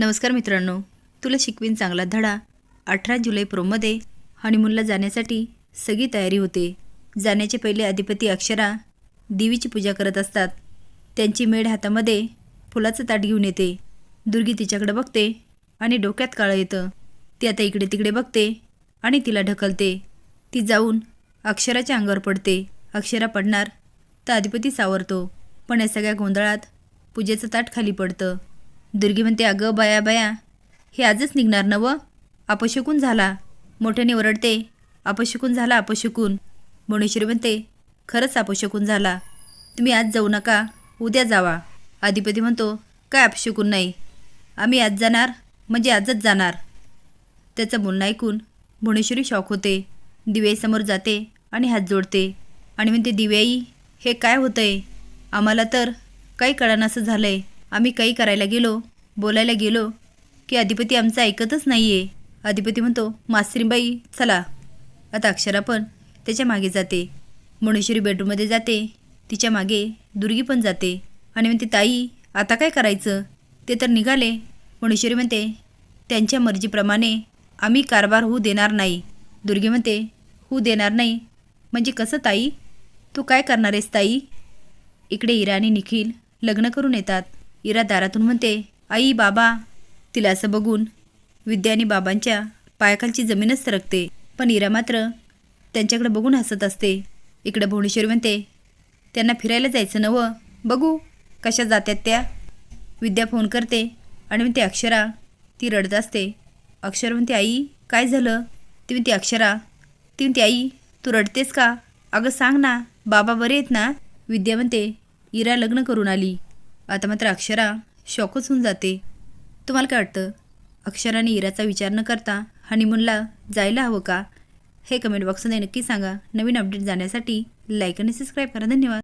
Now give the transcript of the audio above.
नमस्कार मित्रांनो तुला शिकवीन चांगला धडा. अठरा जुलै प्रोमध्ये हनीमूनला जाण्यासाठी सगळी तयारी होते. जाण्याचे पहिले अधिपती अक्षरा देवीची पूजा करत असतात. त्यांची मेढ हातामध्ये फुलाचं ताट घेऊन येते. दुर्गी तिच्याकडे बघते आणि डोक्यात काळं येतं. ती आता इकडे तिकडे बघते आणि तिला ढकलते. ती जाऊन अक्षराच्या अंगावर पडते. अक्षरा पडणार तर अधिपती सावरतो. पण या सगळ्या गोंधळात पूजेचं ताट खाली पडतं. दुर्गी म्हणते अगं बाया बाया हे आजच निघणार ना व? अपशकून झाला. मोठ्याने ओरडते अपशकून झाला अपशकून. भुवनेश्वरी म्हणते खरंच अपशकून झाला. तुम्ही आज जाऊ नका उद्या जावा. अधिपती म्हणतो काय अपशकून नाही? आम्ही आज जाणार म्हणजे आजच जाणार. त्याचं बोलणं ऐकून भुवनेश्वरी शॉक होते. दिव्याईसमोर जाते आणि हात जोडते आणि म्हणते दिव्याई हे काय होतंय? आम्हाला तर काही कळानासं झालंय. आम्ही काही करायला गेलो बोलायला गेलो की अधिपती आमचं ऐकतच नाही आहे अधिपती म्हणतो मास्त्रीबाई चला. आता अक्षरा पण त्याच्यामागे जाते. मुणेश्वरी बेडरूममध्ये जाते. तिच्यामागे दुर्गी पण जाते. आणि म्हणते ताई आता काय करायचं? ते तर निघाले. मुणेश्वरी म्हणते त्यांच्या मर्जीप्रमाणे आम्ही कारभार होऊ देणार नाही. दुर्गी म्हणते होऊ देणार नाही. म्हणजे कसं ताई? तू काय करणार आहेस ताई? इकडे इरा आणि निखिल लग्न करून येतात. इरा दारातून म्हणते आई बाबा तिला असं बघून विद्या आणि बाबांच्या पायाखालची जमीनच सरकते पण इरा मात्र त्यांच्याकडे बघून हसत असते. इकडे भुवनेश्वरी म्हणते त्यांना फिरायला जायचं नवं बघू कशा जात्यात त्या. विद्या फोन करते आणि म्हणते अक्षरा. ती रडत असते. अक्षर म्हणते आई काय झालं? ती म्हणते अक्षरा. ती म्हणते आई तू रडतेस का? अगं सांग ना बाबा बरे आहेत ना? विद्या म्हणते इरा लग्न करून आली. आता मात्र अक्षरा शॉकच होऊन जाते. तुम्हाला काय वाटतं? अक्षराने इराचा विचार न करता हनीमूनला जायला हवं का? हे कमेंट बॉक्समध्ये नक्की सांगा. नवीन अपडेट जाण्यासाठी लाईक आणि सबस्क्राईब करा. धन्यवाद.